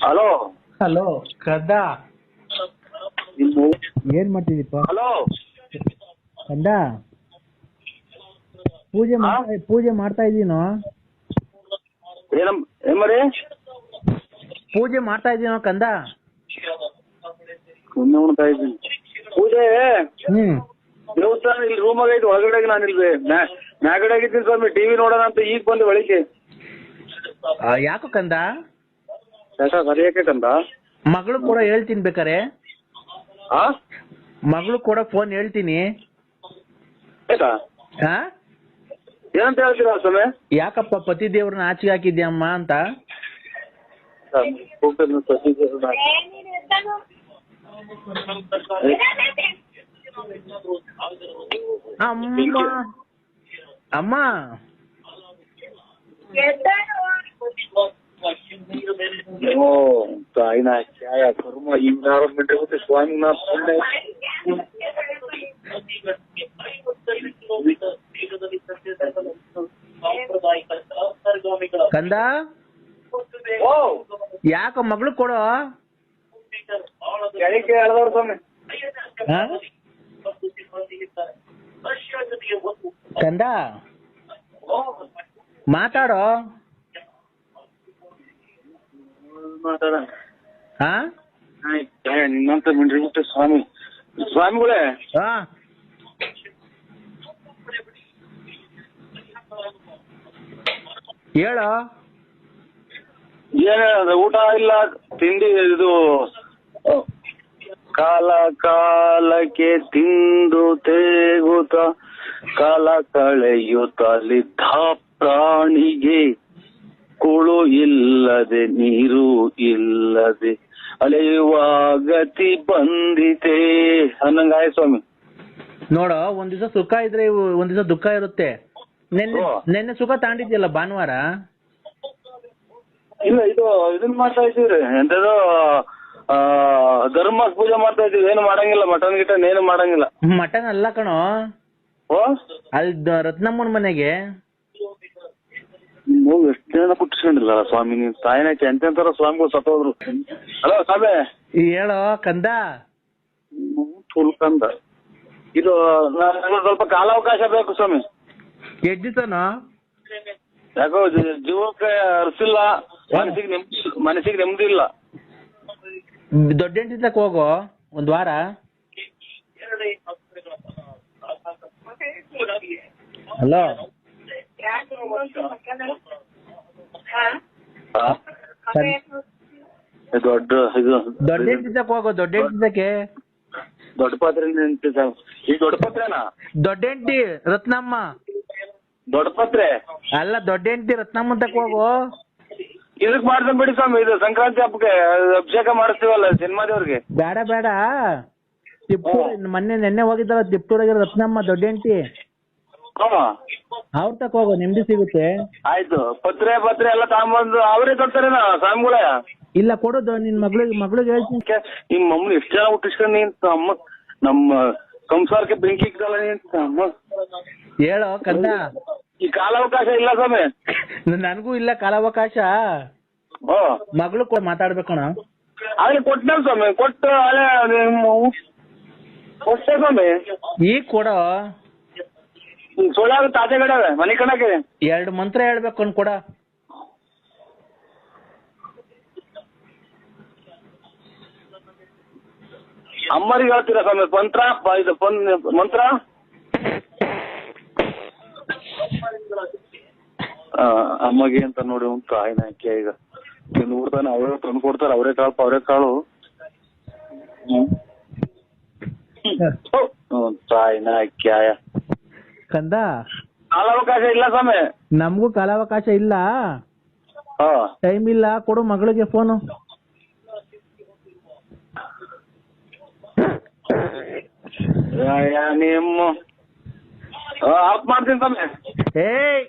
Hello hello ಕದ ಏನ್ ಮಾಡ್ತಿದ್ದೀಪ hello ಕಂದ ಪೂಜೆ ಮಾಡ್ತಾ ಪೂಜೆ ಮಾಡ್ತಾ ಇದೀನೋ? ಏಮರಿ ಪೂಜೆ ಮಾಡ್ತಾ ಇದ್ದೀನೋ ಕಂದ? ಸುಮ್ಮನೆ ಉಣ್ತಾ ಇದ್ದೀನಿ. ಪೂಜೆ ಹ್ಮ್. ದೇವಸ್ಥಾನ ಇಲ್ಲಿ ರೂಮಾಗ ಐತಿ ಒಳಗಡೆ ನಾನು ಇಲ್ಲಿ ಮ್ಯಾಗಡೆ ಆಗಿದ್ದೀನಿ ಸ್ವಾಮಿ ಟಿವಿ ನೋಡೋಣ ಅಂತ ಈಗ ಬಂದು ಒಳಗೆ. ಆ, ಯಾಕೋ ಕಂದ? ಯಾಕ ಕಂದ ಮಗಳು ಕೂಡ ಹೇಳ್ತೀನಿ ಬೇಕಾರೆ. ಆ? ಮಗಳು ಕೂಡ ಫೋನ್ ಹೇಳ್ತೀನಿ. ಆಯ್ತಾ? ಹಾ ಏನಂತ ಹೇಳ್ತೀರಾ ಸ್ವಾಮಿ? ಯಾಕಪ್ಪ ಪತಿ ದೇವ್ರನ್ನ ಆಚೆ ಹಾಕಿದ್ಯಮ್ಮ ಅಂತ? ಅಮ್ಮ ಅಮ್ಮ. ಓ ತಾಯಿನ ಛಾಯ ಕರ್ಮ ಈಗ ಬಿಟ್ಟರೆ ಮತ್ತೆ ಸ್ವಾಮಿ ನಾ ಪುಣ್ಯ ಕಂದ? ಓ ಯಾಕ ಮಗಳು ಕೊಡೋ? ಕೆಳಗೆ ಎಳ್ದವ್ರು ಸ್ವಾಮಿ ಹಾ? ಕಂದ? ಮಾತಾಡೋ? ಮಾತಾಡೋಣ ಹಾ ಆಯ್ತು ನಿನ್ನಂತ ಮಿಂಡ್ರಿ ಸ್ವಾಮಿ. ಸ್ವಾಮಿಗಳೇ? ಹೇಳೋ. ಏನ ಊಟ ಇಲ್ಲ ತಿಂಡಿ ಇದು ಕಾಲ ಕಾಲಕ್ಕೆ ತಿಂದು ತೇಗುತ್ತ ಕಾಲ ಕಳೆಯುತ್ತಲಿದ್ದ ಪ್ರಾಣಿಗೆ. ಕುಳು ಇಲ್ಲದೆ ನೀರು ಇಲ್ಲದೆ ಅಲೆಯುವ ಗತಿ ಬಂದಿತೆ ಅನ್ನಂಗಾಯ ಸ್ವಾಮಿ. ನೋಡ ಒಂದ್ ದಿವಸ ಸುಖ ಇದ್ರೆ ಇವು- ಒಂದ್ ದಿವಸ ದುಃಖ ಇರುತ್ತೆ. ನಿನ್ನೆ ಸುಖ ತಾಂಡಿದ್ಯಲ್ಲ ಭಾನುವಾರ? ಇಲ್ಲ ಇದು ಇದನ್ನ ಮಾಡ್ತಾ ಇದ್ದೀವ್ರಿ. ಎಂತದೋ ಧರ್ಮ ಪೂಜೆ ಮಾಡ್ತಾ ಇದೀವಿ ಏನು ಮಾಡಂಗಿಲ್ಲ ಮಟನ್ ಗಿಟನ್ ಏನು ಮಾಡಂಗಿಲ್ಲ. ಮಟನ್ ಅಲ್ಲ ಕಣೋ. ಅಲ್ಲಿ ರತ್ನಮ್ಮನ ಮನೆಗೆ. ನೀವು ಎಷ್ಟು ಜನ ಕುಟ್ಟಿಸ್ಕೊಂಡಿಲ್ಲ ಸ್ವಾಮಿ? ನೀವು ತಾಯಿನಾಚೆ ಎಂತೆಂತಾರ ಸ್ವಾಮಿಗಳು ಸತ್ತೋದ್ರು. ಹಲೋ ಸ್ವಾಮಿ? ಹೇಳೋ ಕಂದ? ತುಲ್ಕಂದ ಇದು ನನಗೆ ಸ್ವಲ್ಪ ಕಾಲಾವಕಾಶ ಬೇಕು ಸ್ವಾಮಿ. ಎದ್ದಿತನ ಯಾಕೋ ಜೀ- ಜೀವಕ್ಕೆ ಅರ್ಸಿಲ್ಲ. ಮನಸ್ಸಿಗೆ ನೆಮ್ಮದಿ ಮನಸ್ಸಿಗೆ ನೆಮ್ಮದಿ ಇಲ್ಲ. ದೊಡ್ಡ ಹೆಂಡತಿ ಹೋಗೋ ಒಂದ್ ವಾರ. ಹಲೋ? ದೊಡ್ಡ ಇದು. ದೊಡ್ಡ ಹೆಂಡತಿ ಹೋಗೋ ದೊಡ್ಡ ದೊಡ್ಡ ಪಾತ್ರೆ ಈ ದೊಡ್ಡ ಪಾತ್ರೆನಾ? ದೊಡ್ಡ ರತ್ನಮ್ಮ. ದೊಡ್ಡ ಪಾತ್ರೆ? ಅಲ್ಲ ದೊಡ್ಡ ಹೆಂಡತಿ ರತ್ನಮ್ಮ ತಕ ಹೋಗೋ. ಇದಕ್ ಮಾಡ್ತಾನೆ ಬಿಡಿ ಸ್ವಾಮಿ ಇದು ಸಂಕ್ರಾಂತಿ ಹಬ್ಬಕ್ಕೆ ಅಭಿಷೇಕ ಮಾಡಿಸ್ತೀವಲ್ಲ ಸಿನಿಮಾ ದೇವ್ರಿಗೆ ಬೇಡ. ಬೇಡ ತಿಪ್ಪೂರ್ ಮೊನ್ನೆ ನೆನ್ನೆ ಹೋಗಿದ್ದಲ್ಲ ತಿಪ್ಪೂರಾಗಿರೋ ರತ್ನಮ್ಮ ದೊಡ್ಡ ಹೆಂಡತಿ ಹಾ ಅವ್ರ ತಕ ಹೋಗೋ ನೆಮ್ಮದಿ ಸಿಗುತ್ತೆ. ಆಯ್ತು. ಪತ್ರೆ ಪತ್ರೆ ಎಲ್ಲ ತಗೊಂಬಂದು ಅವರೇ ಕೊಡ್ತಾರೇನ ಸ್ವಾಮಿಗಳೇ? ಇಲ್ಲ ಕೊಡೋದು. ನಿನ್ ಮಗಳಿಗೆ ಮಗಳಿಗೆ ಹೇಳ್ತೀನಿ. ಕೆ- ನಿಮ್ಮ ಮಮ್ಮನ ಎಷ್ಟು ಜನ ಹುಟ್ಟಿಸ್ಕೊಂಡು ನೀನ್ ಅಮ್ಮ ನಮ್ಮ ಸಂಸಾರಕ್ಕೆ ಬೆಂಕಿ ಇಕ್ಕಲ್ಲ ನೀನ್ ಅಮ್ಮ. ಹೇಳೋ ಕಂದ. ಈ ಕಾಲಾವಕಾಶ ಇಲ್ಲ ಸ್ವಾಮಿ. ನನಗೂ ಇಲ್ಲ ಕಾಲಾವಕಾಶ. ಓ ಮಗಳು ಕೂಡ ಮಾತಾಡ್ಬೇಕಣ ಆದ್ರೆ ಕೊಟ್ಟನಲ್ಲ ಸ್ವಾಮಿ. ಕೊಟ್ಟು ಅಲ್ಲೇ ನಿಮ್ಮ ಕೊಟ್ಟೆ ಸ್ವಾಮಿ. ಈಗ ಕೊಡೋ. ಸೊಳ್ಳೆ ತಾಜಾ ಗಡವೆ ಮನೆ ಕಣಕ್ಕೆ. ಎರಡು ಮಂತ್ರ ಹೇಳ್ಬೇಕು ಅನ್ ಕೂಡ. ಅಮ್ಮರಿಗೆ ಹೇಳ್ತೀರಾ ಸ್ವಾಮಿ ಮಂತ್ರ ಪ- ಇದು ಪನ್ ಮಂತ್ರ? ಆ, ಅಮ್ಮಗೆ ಅಂತ ನೋಡಿ ಉಂಟು ಆಯ್ನ ಹಾಕಿ ಈಗ. ತಿಂದು ಬಿಡ್ತಾನೆ ಅವರೇ ತಂದು ಕೊಡ್ತಾರೆ ಅವರೇ ಕಾಳು ಅವರೇ ಕಾಳು. ಹ್ಮ್. ತಾಯಿನ ಕ್ಯಾಯ ಕಂದ? ಕಾಲಾವಕಾಶ ಇಲ್ಲ ಸ್ವಾಮಿ. ನಮಗೂ ಕಾಲಾವಕಾಶ ಇಲ್ಲ. ಹಾ. ಟೈಮ್ ಇಲ್ಲ ಕೊಡು ಮಗಳಿಗೆ ಫೋನು ನಿಮ್ಮ ಆಫ್ ಮಾಡ್ತೀನಿ ಸ್ವಾಮಿ. ಏಯ್!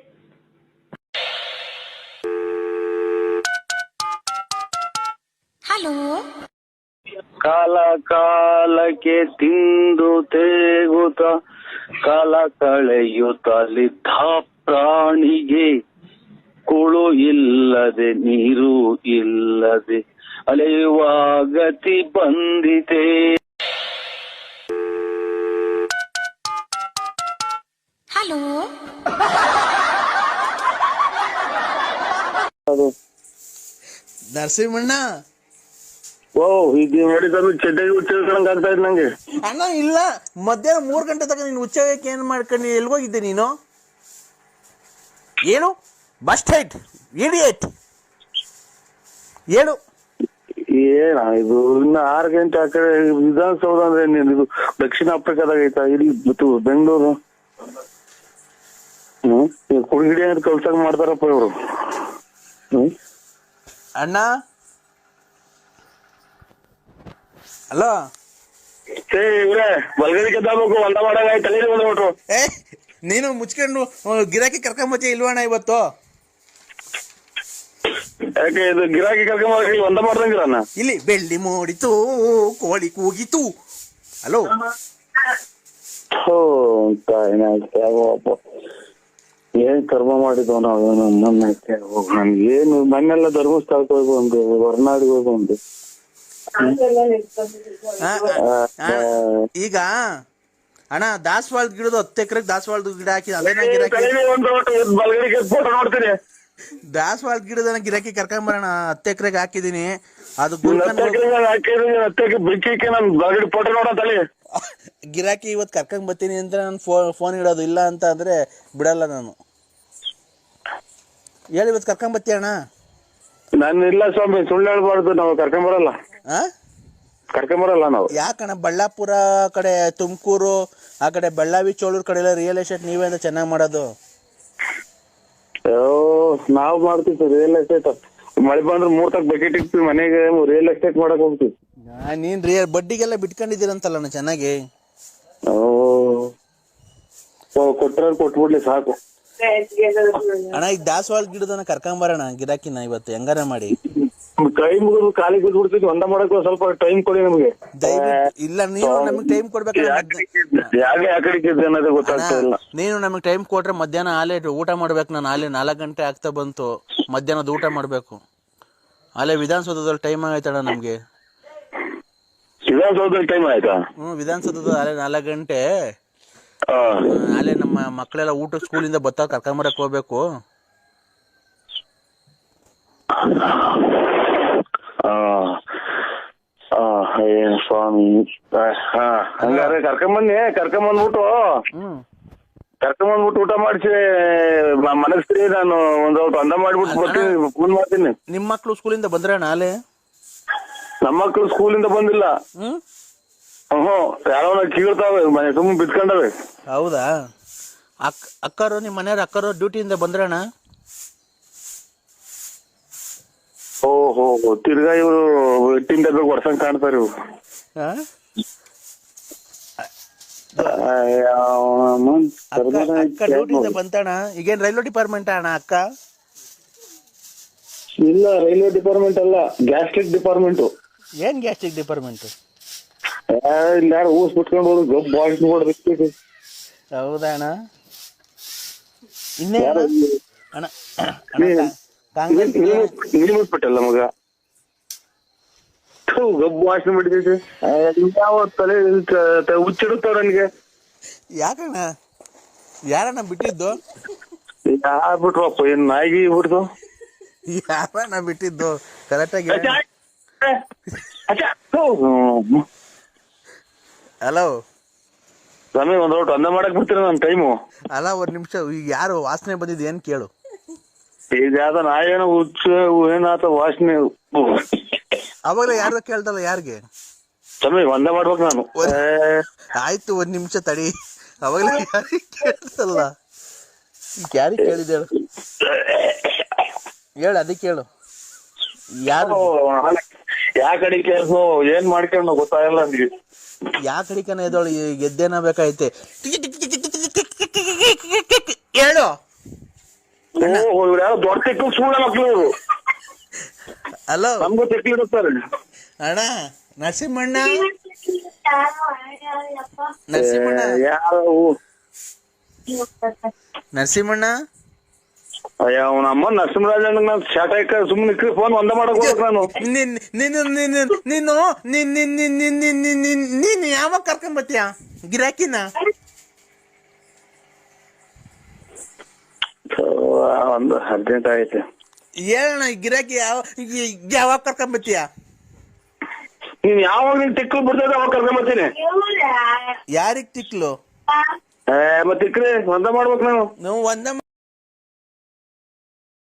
ಹಲೋ? ಕಾಲ ಕಾಲಕ್ಕೆ ತಿಂದು ತೇಗುತ್ತ ಕಾಲ ಕಳೆಯುತ್ತಲಿದ್ದ ಪ್ರಾಣಿಗೆ ಕುಳು ಇಲ್ಲದೆ ನೀರು ಇಲ್ಲದೆ ಅಲೆಯುವ ಗತಿ ಬಂದಿದೆ ಹಲೋ. ನರಸಿಂಹಣ್ಣ ಓ ಈಗ ನೋಡಿದ್ರು ಚೆಡ್ಡಾಗಿ ಹುಚ್ಚಿಡ್ಕೊಂಡ್ ಆಗ್ತಾ ಇದ್ ನಂಗೆ. ಅಣ್ಣ ಇಲ್ಲ. ಮಧ್ಯಾಹ್ನ ಮೂರ್ ಗಂಟೆ ತನಕ ನೀನು ಹುಚ್ಚಾಗಕ್ಕೆ ಏನ್ ಮಾಡ್ಕೊಂಡು? ಎಲ್ಗೋಗಿದ್ದೆ ನೀನು? ಏನು? ಬಸ್ ಸ್ಟೈಟ್ ಇಡಿಯೇಟ್ ಏನು ಏನ ಇದು ಇನ್ನ ಆರು ಗಂಟೆ ಆ ಕಡೆ ವಿಧಾನಸೌಧ ಅಂದ್ರೆ ಇದು ದಕ್ಷಿಣ ಆಫ್ರಿಕಾದಾಗ ಐತಾ ಇಲ್ಲಿ ಮತ್ತು ಬೆಂಗಳೂರು? ಹ್ಮ್ ಕುಡಿಗಿಡಿ ಅಂತ ಕಲ್ಸಂಗ್ ಮಾಡ್ತಾರಪ್ಪ ಇವ್ರು. ಹ್ಮ್. ಅಣ್ಣ ಹಲೋ? ಏ ಇವ್ರೆ ಬಲ್ಗಡಿ ಕೆದ್ದಾಬೇಕು ಹೊಲ ಮಾಡಾಗ ತಲೆ ಬಂದ್ಬಿಟ್ರು ಏ ನೀನು ಮುಚ್ಕೊಂಡು ಗಿರಾಕಿ ಕರ್ಕೊಂಬತ್ತೀಯ ಇಲ್ವಣ್ಣ ಇವತ್ತು? ಯಾಕೆ ಇದು ಗಿರಾಕಿ ಕರ್ಕೊಂಡ್ ಒಂದ ಇಲ್ಲಿ ಬೆಳ್ಳಿ ಮೂಡಿತು ಕೋಳಿ ಕೂಗಿತು. ಹಲೋ? ಏನ್ ಕರ್ಮ ಮಾಡಿದ್ವು ನಾವು ನಮ್ಮ ನಮ್ಗೆ ಏನು ಮನೆಲ್ಲ ಧರ್ಮಸ್ಥಳಕ್ಕೆ ಹೋಗಿ ಒಂದು ಹೊರನಾಡಿಗೆ ಹೋಗಿ ಒಂದು ಈಗ ಅಣ್ಣ ದಾಸವಾಳದ ಗಿಡದ ಹತ್ತು ಎಕರೆಗೆ ದಾಸವಾಳದ ಗಿಡ ಹಾಕಿ ಗಿರಾಕಿ ನೋಡ್ತೀನಿ. ದಾಸವಾಳದ ಗಿಡದ ಗಿರಾಕಿ ಕರ್ಕೊಂಬರೋಣ ಹತ್ತು ಎಕರೆಗೆ ಹಾಕಿದೀನಿ ಅದು ಗಿರಾಕಿ ಇವತ್ತು ಕರ್ಕೊಂಡ್ ಬರ್ತೀನಿ ಅಂತ ನಾನು ಫೋನ್ ಇಡೋದು ಇಲ್ಲ ಅಂತ ಅಂದ್ರೆ ಬಿಡಲ್ಲ ನಾನು. ಹೇಳಿ ಇವತ್ತು ಕರ್ಕೊಂಡ್ ಬರ್ತೀಯ ಅಣ್ಣ? ನಾನು ಇಲ್ಲ ಸ್ವಾಮಿ ಸುಳ್ಳು ಹೇಳ್ಬಾರ್ದು ನಾವು ಕರ್ಕೊಂಬರಲ್ಲ ಆ? ಕರ್ಕೊಂಬರಲ್ಲ ನಾವು. ಯಾಕಣ್ಣ ಬಳ್ಳಾಪುರ ಕಡೆ ತುಮಕೂರು ಆ ಕಡೆ ಬಳ್ಳಾವಿ ಚೋಳೂರ್ ಕಡೆ ಎಲ್ಲ ರಿಯಲ್ ಎಸ್ಟೇಟ್ ನೀವೇ ಅಂತ ಚೆನ್ನಾಗಿ ಮಾಡೋದು. ನಾವು ಮಾಡ್ತೀವಿ ಸರ್ ರಿಯಲ್ ಎಸ್ಟೇಟ್ ಮಳೆ ಬಂದ್ರೆ ಮೂರ್ ತಕ್ ಬಕೆಟ್ ಮನೆಗೆ ರಿಯಲ್ ಎಸ್ಟೇಟ್ ಮಾಡಕ್ ಹೋಗ್ತೀವಿ. ಆ, ನೀನ್ ರಿಯಲ್ ಬಡ್ಡಿಗೆಲ್ಲ ಬಿಟ್ಕೊಂಡಿದ್ದೀರಂತಲ್ಲಣ್ಣ ಚೆನ್ನಾಗಿ. ಕೊಟ್ರೆ ಕೊಟ್ಬಿಡ್ಲಿ ಸಾಕು. ಅಣ್ಣ ಈಗ ದಾಸವಾಳ ಗಿಡದನ್ನ ಕರ್ಕೊಂಬರೋಣ ಗಿರಾಕಿನ ಇವತ್ತು ಹೆಂಗಾರ ಮಾಡಿ. ಕೈ ಮುಗಿದು ಕಾಲಿಗೆ ಬಿದ್ಬಿಡ್ತೀವಿ ಒಂದ ಮಾಡಕ್ ಸ್ವಲ್ಪ ಟೈಮ್ ಕೊಡಿ ನಮ್ಗೆ. ದಯವಿಟ್ಟು ಇಲ್ಲ ನೀವು ನಮಗೆ ಟೈಮ್ ಕೊಡ್ಬೇಕು ಯಾಕೆ ಆ ಅನ್ನೋದು ಗೊತ್ತಾಗ್ತಾ ಇಲ್ಲ. ನೀನು ನಮಗೆ ಟೈಮ್ ಕೊಟ್ರೆ ಮಧ್ಯಾಹ್ನ ಆಲೆ ಊಟ ಮಾಡ್ಬೇಕು ನಾನು. ಆಲೆ ನಾಲ್ಕು ಗಂಟೆ ಆಗ್ತಾ ಬಂತು. ಮಧ್ಯಾಹ್ನದ ಊಟ ಮಾಡಬೇಕು. ಅಲ್ಲೇ ವಿಧಾನಸೌಧದಲ್ಲಿ ಟೈಮ್ ಆಗೈತಣ್ಣ ನಮ್ಗೆ. ವಿಧಾನಸೌಧದಲ್ಲಿ ಟೈಮ್ ಆಯ್ತಾ? ಹ್ಮ್ ವಿಧಾನಸೌಧದ ಆಲೆ ನಾಲ್ಕು ಗಂಟೆ. ಆಲೆ ನಮ್ಮ ಮಕ್ಕಳೆಲ್ಲ ಊಟ ಸ್ಕೂಲಿಂದ ಬತ್ತ ಕರ್ಕೊಂಬರಕ್ ಹೋಗ್ಬೇಕು ಆ, ಏನ್ ಸ್ವಾಮಿ. ಹಂಗಾರೆ ಕರ್ಕೊಂಬನ್ನಿ ಕರ್ಕೊಂಬಂದ್ಬಿಟ್ಟು. ಹ್ಮ್. ಕರ್ಕೊಂಬಂದ್ಬಿಟ್ಟು ಊಟ ಮಾಡಿಸಿ ಮನಸ್ಸಿ ನಾನು ಒಂದ್ ಸ್ವಲ್ಪ ಅಂದ ಮಾಡ್ಬಿಟ್ಟು ಬರ್ತೀನಿ ಫೋನ್ ಮಾಡ್ತೀನಿ. ನಿಮ್ಮ ಮಕ್ಳು ಸ್ಕೂಲಿಂದ ಬಂದ್ರೆ ನಾಳೆ ನಮ್ಮ ಮಕ್ಳು ಸ್ಕೂಲಿಂದ ಬಂದಿಲ್ಲ. ಹ್ಮ್. ಹ್ಞೂ ಯಾರೋ ಕೀಳ್ತಾವೆ ಮನೆ ಸುಮ್ಮನೆ ಬಿತ್ಕೊಂಡವೆ ಹೌದಾ? ಅಕ್ ಅಕ್ಕರು ನಿಮ್ಮ ಮನೆಯವ್ರ ಅಕ್ಕರು ಡ್ಯೂಟಿಯಿಂದ ಬಂದ್ರಣ್ಣ ಓ ಹೋ ಹೋ ತಿರ್ಗಾ ಇವರು ಎಟ್ಟಿನ ಡಬ್ಬೆ ಹೊಡ್ಸಂಗ್ ಕಾಣ್ತಾರ? ಅಯ್ಯೋ, ಅಕ್ಕ ಡ್ಯೂಟಿಯಿಂದ ಈಗೇನ್ ರೈಲ್ವೆ ಡಿಪಾರ್ಟ್ಮೆಂಟ್ ಅಣ್ಣ ಅಕ್ಕ? ಇಲ್ಲ ರೈಲ್ವೆ ಡಿಪಾರ್ಟ್ಮೆಂಟ್ ಅಲ್ಲ ಗ್ಯಾಸ್ಟ್ರಿಕ್ ಡಿಪಾರ್ಟ್ಮೆಂಟ್. ಏನ್ ಗ್ಯಾಸ್ಟ್ರಿಕ್ ಡಿಪಾರ್ಟ್ಮೆಂಟ್? ಇಲ್ಲಿ ಯಾರು ಊಸ್ ಬಿಟ್ಕೊಂಡು ಹೋದ್ರು ಗಬ್ ಬಾಯ್ಸ್ ನೋಡ್ಬೇಕು ಹೌದಾ ಅಣ್ಣ? ಇನ್ನೇ ಅಣ್ಣ ಕಾಂಗ್ರೆಸ್ ಇಲ್ಲಿ ಬಿಟ್ಬಿಟ್ಟಲ್ಲ ಮಗ. ಗಬ್ಬು ಗಬ್ ವಾಸನೆ ಬಿಡ್ತೈತೆ ಯಾವ ತಲೆ ಹುಚ್ಚಿಡುತ್ತಾವ ನನಗೆ. ಯಾಕಣ್ಣ? ಯಾರಣ್ಣ ಬಿಟ್ಟಿದ್ದು? ಯಾರು ಬಿಟ್ರಪ್ಪ ಏನ್ ನಾಯಿಗೆ ಬಿಡ್ತು ಯಾರಣ್ಣ ಬಿಟ್ಟಿದ್ದು? ಕರೆಕ್ಟಾಗಿ ಹಲೋ ಸ್ವಾಮಿ ಒಂದ್ ಔಟ್ ಅಂದ ಮಾಡಕ್ ಬಿಡ್ತೀರ ನನ್ ಟೈಮು ಅಲ್ಲ ಒಂದ್ ನಿಮಿಷ ಈಗ ಯಾರು ವಾಸನೆ ಬಂದಿದ್ದು ಏನ್ ಕೇಳು. ಈಗ ಯಾವ್ದ ನಾಯೇನೋ ಹುಚ್ಚ ಏನಾತ ವಾಸನೆ ಅವಾಗಲೇ ಯಾರು ಕೇಳ್ದಲ್ಲ ಯಾರಿಗೆ ತಮ್ಮಿ ಒಂದ ಮಾಡ್ಬೇಕು ನಾನು ಆಯ್ತು ಒಂದ್ ನಿಮಿಷ ತಡಿ ಅವಾಗಲೇ ಯಾರಿಗೆ ಕೇಳ್ತಲ್ಲ ಯಾರಿಗೆ ಕೇಳಿದೆ ಹೇಳು ಹೇಳು ಅದಕ್ಕೆ ಹೇಳು ಯಾರು ಯಾ ಕಡೆ ಕೆಲಸ ಏನ್ ಮಾಡ್ಕೊಂಡು ಗೊತ್ತಾಗಲ್ಲ ನನಗೆ ಯಾ ಕಡಿಕನ ಎದೋಳು ಗೆದ್ದೇನ ಬೇಕಾಯ್ತೆ ಹೇಳು ಓ ಹಲೋ. ನಮ್ಗೂ ಅಣ್ಣ ನರಸಿಂಹಣ್ಣ. ನರಸಿಂಹಣ್ಣ. ಯಾರು? ನರಸಿಂಹಣ್ಣ. ಅಯ್ಯ ಅವನಮ್ಮ ನರಸಿಂಹರಾಜ್ ಸುಮ್ಮನೆ ಫೋನ್ ಒಂದ ಮಾಡಕ್ ನಾನು. ನೀನು ನಿನ್ನ ನಿನ್ನ ಯಾವಾಗ ಕರ್ಕೊಂಡ್ ಗಿರಾಕಿನ? ಒಂದು ಅರ್ಜೆಂಟ್ ಐತೆ ಏನಣ್ಣ ಗಿರಾಕಿ ಯಾವ ಯಾವಾಗ ಕರ್ಕೊಂಡ್ ಬರ್ತೀಯ? ನೀನ್ ಯಾವಾಗ ನಿನ್ ತಿಕ್ಕು ಬಿಡ್ತದ ಅವಾಗ ಕರ್ಕೊಂಡ್ ಬರ್ತೀನಿ. ಯಾರಿಗ್ ತಿಕ್ಲು ಏ ಮತ್ತೆ ತಿಕ್ಕ್ರಿ ಒಂದ ಮಾಡ್ಬೇಕು ನಾನು ನಾವು ಒಂದ